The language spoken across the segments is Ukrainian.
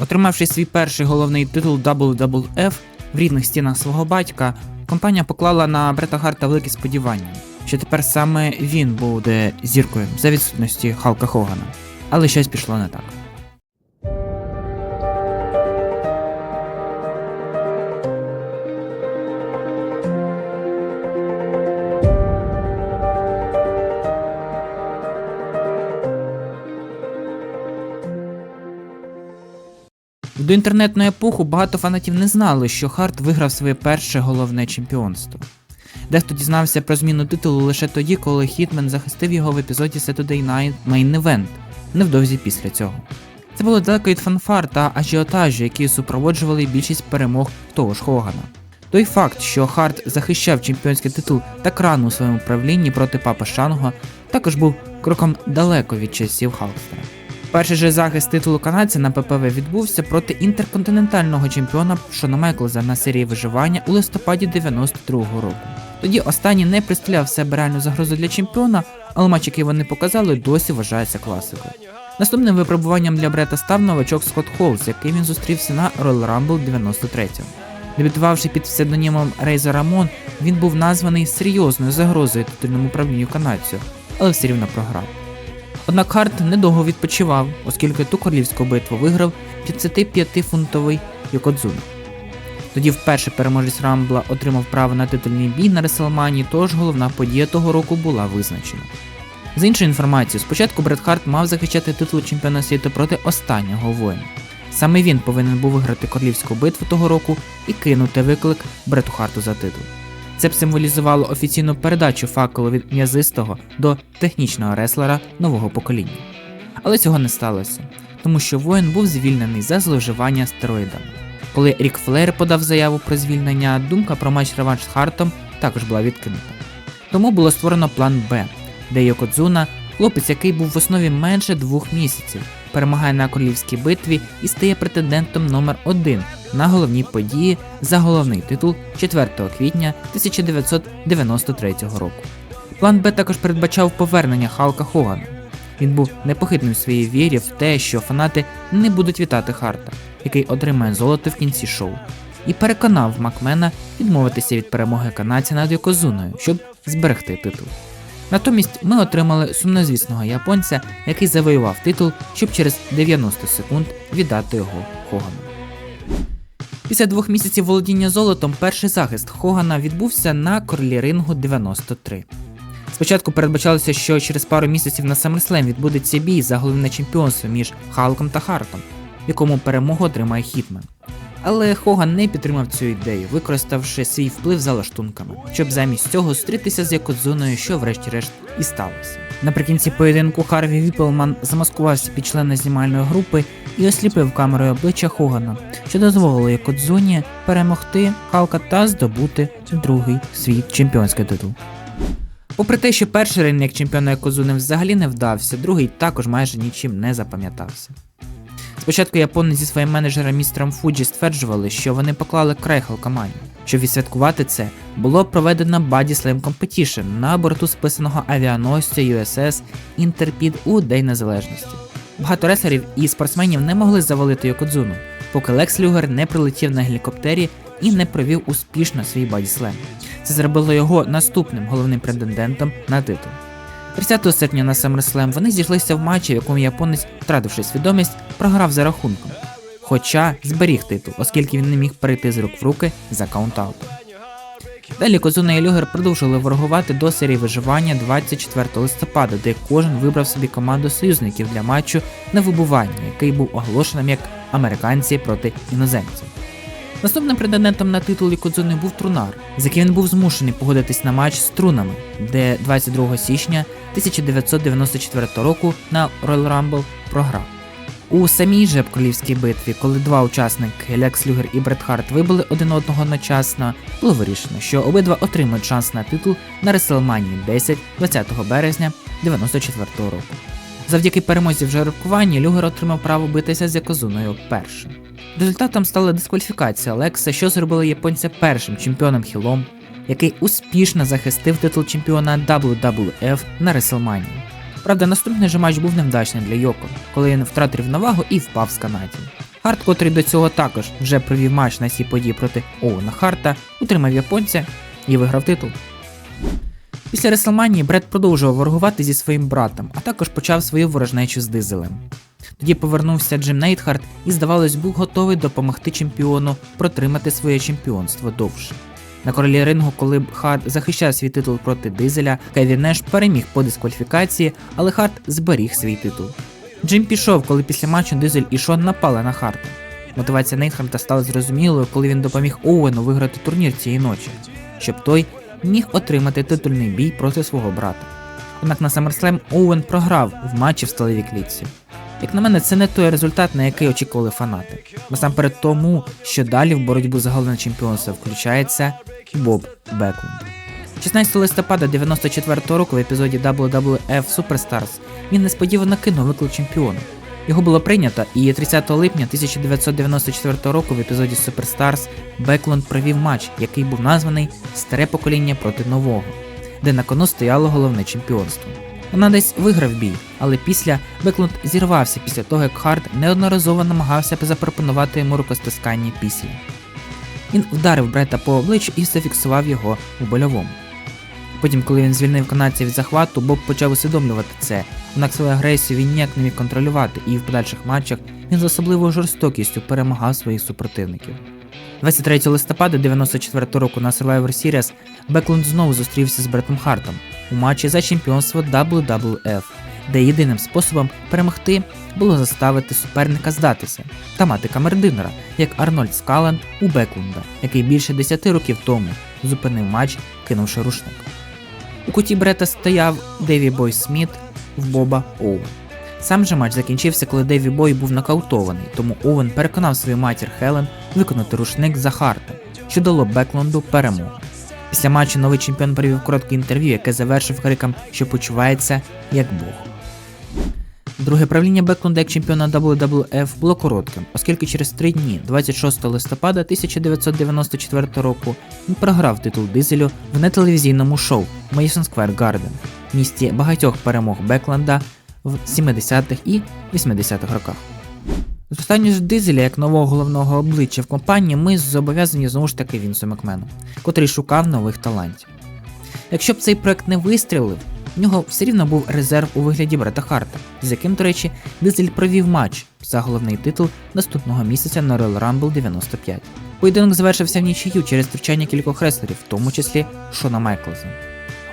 Отримавши свій перший головний титул WWF в рідних стінах свого батька, компанія поклала на Брета Гарта великі сподівання, що тепер саме він буде зіркою за відсутності Халка Хогана. Але щось пішло не так. В доінтернетну епоху багато фанатів не знали, що Харт виграв своє перше головне чемпіонство. Дехто дізнався про зміну титулу лише тоді, коли Хітмен захистив його в епізоді Saturday Night Main Event, невдовзі після цього. Це було далеко від фанфар та ажіотажу, які супроводжували більшість перемог того ж Хогана. Той факт, що Харт захищав чемпіонський титул так рано у своєму правлінні проти папа Шанго, також був кроком далеко від часів Халстера. Перший же захист титулу канадця на ППВ відбувся проти інтерконтинентального чемпіона Шона Майклза на серії виживання у листопаді 92-го року. Тоді останній не представляв себе реальну загрозу для чемпіона, але матч, який вони показали, досі вважається класикою. Наступним випробуванням для Брета став новачок Скотт Холл, з яким він зустрівся на Royal Rumble 93-го. Дебютувавши під псевдонімом Рейза Рамон, він був названий серйозною загрозою титульному управлінню канадцю, але все рівно програв. Однак Харт недовго відпочивав, оскільки ту королівську битву виграв 55-фунтовий Йокодзуна. Тоді вперше переможець Рамбла отримав право на титульний бій на Реселмані, тож головна подія того року була визначена. З іншої інформації, спочатку Бред Харт мав захищати титул чемпіона світу проти останнього воїна. Саме він повинен був виграти королівську битву того року і кинути виклик Брету Харту за титул. Це б символізувало офіційну передачу факелу від м'язистого до технічного реслера нового покоління. Але цього не сталося, тому що воїн був звільнений за зловживання стероїдами. Коли Рік Флер подав заяву про звільнення, думка про матч реванш з Хартом також була відкинута. Тому було створено план Б, де Йокодзуна, хлопець, який був в основі менше двох місяців, перемагає на королівській битві і стає претендентом номер 1 на головні події за головний титул 4 квітня 1993 року. План Б також передбачав повернення Халка Хогана. Він був непохитним в своїй вірі в те, що фанати не будуть вітати Харта, який отримає золото в кінці шоу, і переконав Макмена відмовитися від перемоги канадця над Йокозуною, щоб зберегти титул. Натомість ми отримали сумнозвісного японця, який завоював титул, щоб через 90 секунд віддати його Хогану. Після двох місяців володіння золотом перший захист Хогана відбувся на королі рингу 93. Спочатку передбачалося, що через пару місяців на SummerSlam відбудеться бій за головне чемпіонство між Халком та Хартом, якому перемогу отримає Хітмен. Але Хоган не підтримав цю ідею, використавши свій вплив за лаштунками, щоб замість цього зустрітися з Якодзуною, що врешті-решт і сталося. Наприкінці поєдинку Харві Віпелман замаскувався під члена знімальної групи і осліпив камерою обличчя Хогана, що дозволило Якодзуні перемогти Халка та здобути другий свій чемпіонський титул. Попри те, що перший рейн як чемпіона Якодзуни взагалі не вдався, другий також майже нічим не запам'ятався. Спочатку японець зі своїм менеджером містером Фуджі стверджували, що вони поклали край Халкамані. Щоб відсвяткувати це, було проведено Body Slam Competition на борту списаного авіаносця USS Інтерпід у День Незалежності. Багато реслерів і спортсменів не могли завалити Йокодзуну, поки Лекс Люгер не прилетів на гелікоптері і не провів успішно свій Slam. Це зробило його наступним головним претендентом на титул. 30 серпня на SummerSlam вони зійшлися в матчі, в якому японець, втративши свідомість, програв за рахунком. Хоча зберіг титул, оскільки він не міг перейти з рук в руки за каунтаутом. Далі Козуна і Люгер продовжили ворогувати до серії виживання 24 листопада, де кожен вибрав собі команду союзників для матчу на вибування, який був оголошеним як американці проти іноземців. Наступним претендентом на титул Якудзуни був Трунар, з яким він був змушений погодитись на матч з трунами, де 22 січня 1994 року на Royal Rumble програв. У самій же королівській битві, коли два учасники Лекс Люгер і Брет Харт вибили один одного одночасно, було вирішено, що обидва отримають шанс на титул на WrestleMania 10 20 березня 1994 року. Завдяки перемозі в жеребкуванні Люгер отримав право битися з Якозуною першим. Результатом стала дискваліфікація Лекса, що зробила японця першим чемпіоном хілом, який успішно захистив титул чемпіона WWF на WrestleMania. Правда, наступний же матч був невдачним для Йоко, коли він втратив рівновагу і впав з канатів. Харт, котрий до цього також вже провів матч на цій події проти Оуена Харта, утримав японця і виграв титул. Після Реслманії Бред продовжував ворогувати зі своїм братом, а також почав свою ворожнечу з дизелем. Тоді повернувся Джим Нейтхарт і, здавалось, був готовий допомогти чемпіону протримати своє чемпіонство довше. На королі рингу, коли Харт захищав свій титул проти дизеля, Кевін Неш переміг по дискваліфікації, але Харт зберіг свій титул. Джим пішов, коли після матчу Дизель і Шон напали на Харта. Мотивація Нейтхарта стала зрозумілою, коли він допоміг Оуену виграти турнір цієї ночі, щоб той міг отримати титульний бій проти свого брата. Однак на SummerSlam Оуен програв в матчі в сталевій клітці. Як на мене, це не той результат, на який очікували фанати. Насамперед тому, що далі в боротьбу за головне чемпіонство включається Боб Беклунд. 16 листопада 94 року в епізоді WWF Superstars він несподівано кинув виклик чемпіону. Його було прийнято, і 30 липня 1994 року в епізоді Superstars Беклунд провів матч, який був названий Старе покоління проти нового, де на кону стояло головне чемпіонство. Вона десь виграв бій, але після Беклунд зірвався після того, як Харт неодноразово намагався запропонувати йому рукостискання після. Він вдарив Брета по обличчю і зафіксував його у больовому. Потім, коли він звільнив канадця від захвату, Боб почав усвідомлювати це, однак свою агресію він ніяк не міг контролювати, і в подальших матчах він з особливою жорстокістю перемагав своїх супротивників. 23 листопада 94 року на Survivor Series Беклунд знову зустрівся з Бретом Хартом у матчі за чемпіонство WWF, де єдиним способом перемогти було заставити суперника здатися та мати камердинера, як Арнольд Скален у Беклунда, який більше 10 років тому зупинив матч, кинувши рушник. У куті Брета стояв Деві Бой Сміт в Боба Оуен. Сам же матч закінчився, коли Деві Бой був нокаутований, тому Оуен переконав свою матір Хелен виконати рушник за Харта, що дало Беклунду перемогу. Після матчу новий чемпіон провів коротке інтерв'ю, яке завершив криком, що почувається як Бог. Друге правління Беклунда як чемпіона WWF було коротким, оскільки через три дні, 26 листопада 1994 року, він програв титул дизелю в нетелевізійному шоу Madison Square Garden, місті багатьох перемог Бекланда в 70-х і 80-х роках. Зростання ж дизеля як нового головного обличчя в компанії ми зобов'язані знову ж таки Вінсу Макмену, котрий шукав нових талантів. Якщо б цей проект не вистрілив, в нього все рівно був резерв у вигляді Брета Харта, з яким, до речі, Дизель провів матч за головний титул наступного місяця на Royal Rumble 95. Поєдинок завершився в нічию через втручання кількох реслерів, в тому числі Шона Майклза.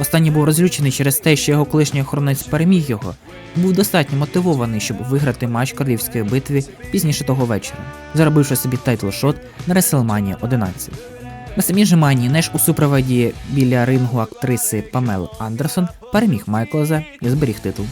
Останній був розлючений через те, що його колишній охоронець переміг його, і був достатньо мотивований, щоб виграти матч королівської битви пізніше того вечора, заробивши собі тайтл-шот на WrestleMania 11. На самій же Манії Неш у супроводі біля рингу актриси Памели Андерсон переміг Майклза і зберіг титул.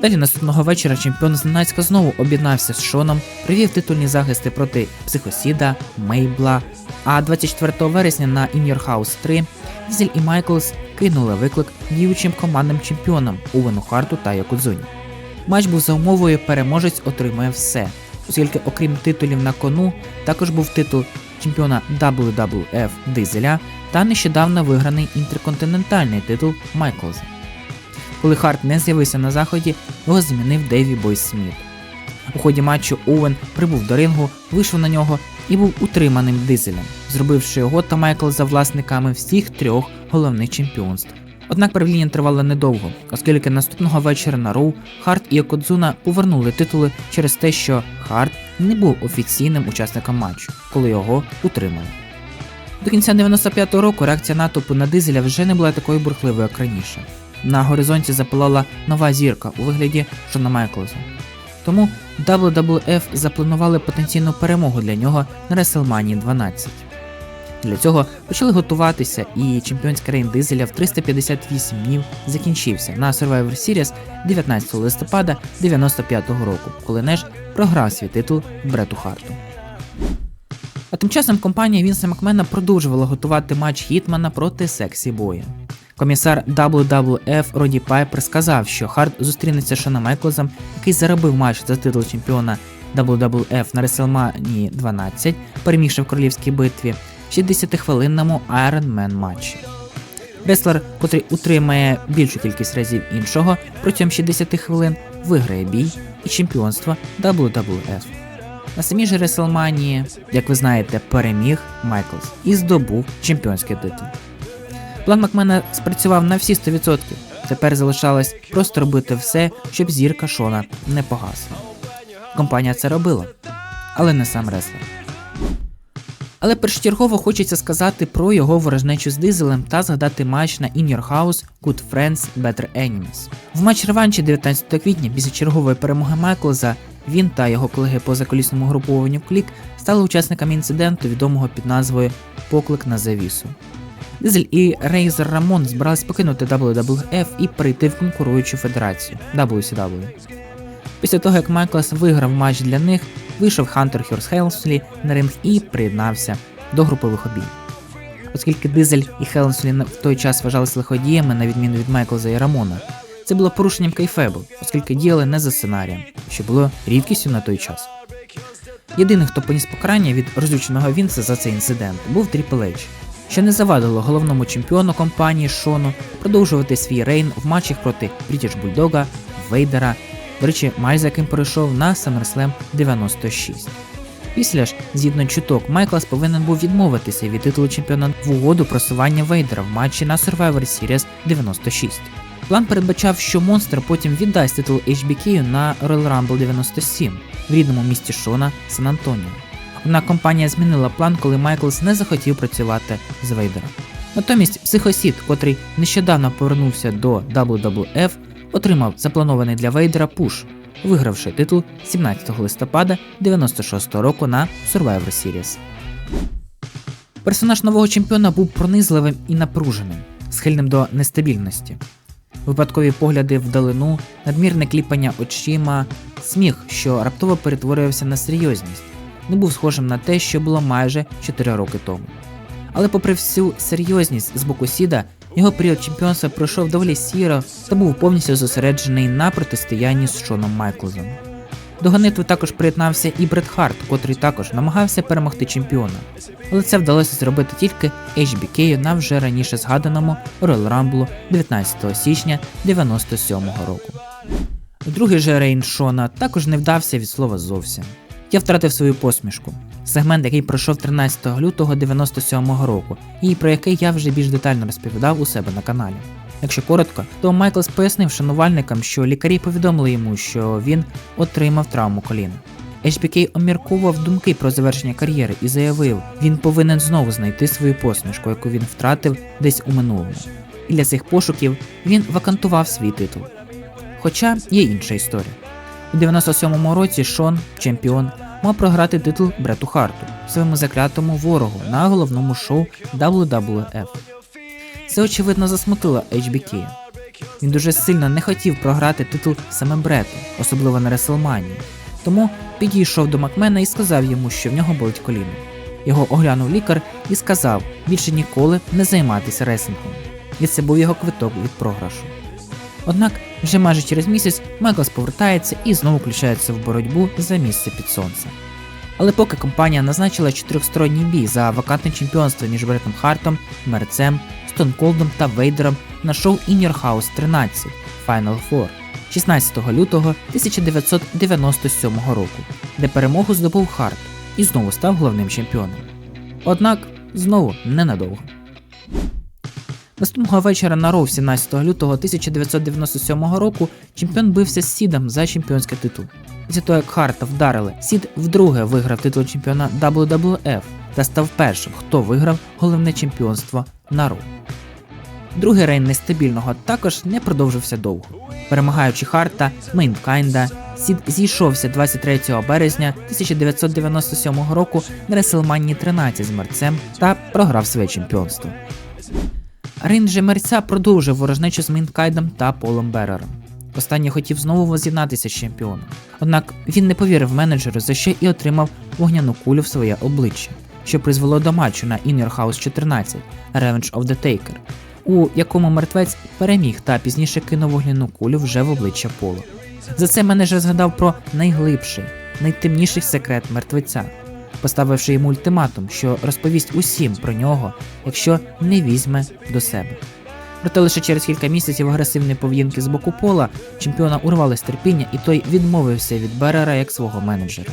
Далі наступного вечора чемпіон зненацька знову об'єднався з Шоном, привів титульні захисти проти Психосіда, Мейбла. А 24 вересня на In Your House 3 Дізель і Майклс кинули виклик діючим командним чемпіонам Увену Харту та Якудзуні. Матч був за умовою переможець отримує все, оскільки, окрім титулів на кону, також був титул чемпіона WWF Дизеля та нещодавно виграний інтерконтинентальний титул Майклза. Коли Харт не з'явився на заході, його змінив Дейві Бой Сміт. У ході матчу Оуен прибув до рингу, вийшов на нього і був утриманим дизелем, зробивши його та Майкл за власниками всіх трьох головних чемпіонств. Однак правління тривало недовго, оскільки наступного вечора на Роу Харт і Окодзуна повернули титули через те, що Харт не був офіційним учасником матчу, коли його утримали. До кінця 95-го року реакція натовпу на дизеля вже не була такою бурхливою, як раніше. На горизонті запалала нова зірка у вигляді Шона Майклза. Тому WWF запланували потенційну перемогу для нього на WrestleMania 12. Для цього почали готуватися, і чемпіонський рейн дизеля в 358 днів закінчився на Survivor Series 19 листопада 95-го року, коли Неш програв свій титул Брету Харту. А тим часом компанія Вінса Макмена продовжувала готувати матч Хітмана проти Сексі Боя. Комісар WWF Роді Пайпер сказав, що Харт зустрінеться з Шоном Майклзом, який заробив матч за титул чемпіона WWF на WrestleMania 12, перемігши в королівській битві 60-хвилинному Iron Man матчі. Реслер, котрий утримає більшу кількість разів іншого протягом 60 хвилин, виграє бій і чемпіонство WWF. На самій же Реселманії, як ви знаєте, переміг Майклс і здобув чемпіонський титул. План Макмена спрацював на всі 100%. Тепер залишалось просто робити все, щоб зірка Шона не погасла. Компанія це робила, але не сам реслер. Але першочергово хочеться сказати про його ворожнечу з дизелем та згадати матч на In Your House Good Friends Better Enemies. В матч реванші 19 квітня після чергової перемоги Майклза він та його колеги по заколісному групуванню Клік стали учасниками інциденту, відомого під назвою Поклик на завісу. Дизель і Рейзер Рамон збирались покинути WWF і перейти в конкуруючу федерацію WCW. Після того, як Майклас виграв матч для них, вийшов Хантер Хьорс Хелслі на ринг і приєднався до групових обійм. Оскільки Дизель і Хелслі в той час вважалися лиходіями, на відміну від Майклза і Рамона, це було порушенням кайфебу, оскільки діяли не за сценарієм, що було рідкістю на той час. Єдиний, хто поніс покарання від розлюченого Вінса за цей інцидент, був Тріпл H, що не завадило головному чемпіону компанії Шону продовжувати свій рейн в матчах проти Брітіш Бульдога, Вейдера, до речі, матч за яким перейшов на SummerSlam 96. Після ж, згідно чуток, Майклас повинен був відмовитися від титулу чемпіона в угоду просування Вейдера в матчі на Survivor Series 96. План передбачав, що Монстр потім віддасть титул HBK на Royal Rumble 97 в рідному місті Шона Сан Антоніо. Однак компанія змінила план, коли Майклс не захотів працювати з Вейдером. Натомість психосід, котрий нещодавно повернувся до WWF, отримав запланований для Вейдера пуш, вигравши титул 17 листопада 96 року на Survivor Series. Персонаж нового чемпіона був пронизливим і напруженим, схильним до нестабільності. Випадкові погляди вдалину, надмірне кліпання очима, сміх, що раптово перетворювався на серйозність, не був схожим на те, що було майже 4 роки тому. Але, попри всю серйозність з боку Сіда, його період чемпіонства пройшов доволі сіро та був повністю зосереджений на протистоянні з Шоном Майклзом. До гонитви також приєднався і Бред Харт, котрий також намагався перемогти чемпіона, але це вдалося зробити тільки HBK на вже раніше згаданому Royal Rumble 19 січня 97-го року. Другий же рейн Шона також не вдався від слова зовсім. Я втратив свою посмішку. Сегмент, який пройшов 13 лютого 97-го року, і про який я вже більш детально розповідав у себе на каналі. Якщо коротко, то Майклс пояснив шанувальникам, що лікарі повідомили йому, що він отримав травму коліна. HBK обмірковував думки про завершення кар'єри і заявив, він повинен знову знайти свою посмішку, яку він втратив десь у минулому. І для цих пошуків він вакантував свій титул. Хоча є інша історія. У 97-му році Шон, чемпіон, мав програти титул Брету Харту, своєму заклятому ворогу на головному шоу WWF. Це очевидно засмутило HBK. Він дуже сильно не хотів програти титул саме Брету, особливо на Реселманії. Тому підійшов до Макмена і сказав йому, що в нього болить коліно. Його оглянув лікар і сказав більше ніколи не займатися ресингом. І це був його квиток від програшу. Однак вже майже через місяць Майклс повертається і знову включається в боротьбу за місце під сонцем. Але поки компанія назначила чотирьохсторонній бій за вакантне чемпіонство між Бретом Хартом, Мерцем, Стонколдом та Вейдером на шоу In Your House 13 Final Four 16 лютого 1997 року, де перемогу здобув Харт і знову став головним чемпіоном. Однак знову ненадовго. Наступного вечора на Роу 17 лютого 1997 року чемпіон бився з Сідом за чемпіонський титул. Після того, як Харта вдарили, Сід вдруге виграв титул чемпіона WWF та став першим, хто виграв головне чемпіонство на Роу. Другий рейн нестабільного також не продовжився довго. Перемагаючи Харта, Мейнкайнда, Сід зійшовся 23 березня 1997 року на WrestleMania 13 з мерцем та програв своє чемпіонство. Же мерця продовжив ворожнечу з Мінкайдом та Полом Берером. Останній хотів знову воз'єднатися з чемпіоном. Однак він не повірив менеджеру, за що і отримав вогняну кулю в своє обличчя, що призвело до матчу на In Your House 14 Revenge of the Taker, у якому мертвець переміг та пізніше кинув вогняну кулю вже в обличчя Поло. За це менеджер згадав про найглибший, найтемніший секрет мертвеця, поставивши йому ультиматум, що розповість усім про нього, якщо не візьме до себе. Проте лише через кілька місяців агресивної поведінки з боку пола чемпіона урвали з терпіння, і той відмовився від Берера як свого менеджера.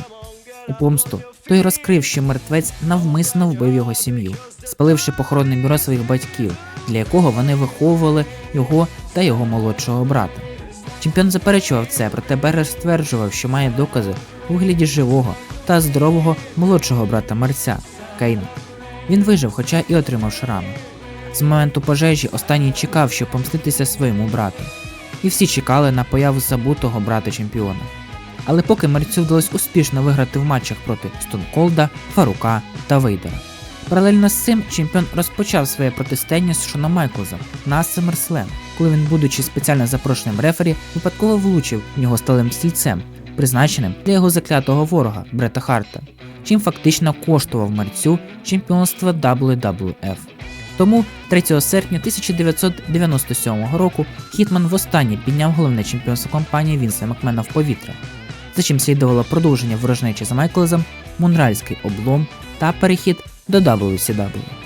У помсту той розкрив, що мертвець навмисно вбив його сім'ю, спаливши похоронне бюро своїх батьків, для якого вони виховували його та його молодшого брата. Чемпіон заперечував це, проте Берер стверджував, що має докази вигляді живого та здорового молодшого брата мерця Кейна. Він вижив, хоча і отримав шрами. З моменту пожежі останній чекав, щоб помститися своєму брату. І всі чекали на появу забутого брата чемпіона. Але поки мерцю вдалося успішно виграти в матчах проти Стонколда, Фарука та Вейдера. Паралельно з цим чемпіон розпочав своє протистояння з Шоном Майклзом на SummerSlam, коли він, будучи спеціально запрошеним рефері, випадково влучив в нього сталим стільцем, призначеним для його заклятого ворога Брета Харта, чим фактично коштував мерцю чемпіонства WWF. Тому 3 серпня 1997 року Хітман востаннє підняв головне чемпіонство компанії Вінса Макмена в повітря, за чим слідувало продовження ворожнечі з Майклзом, Монральський облом та перехід до WCW.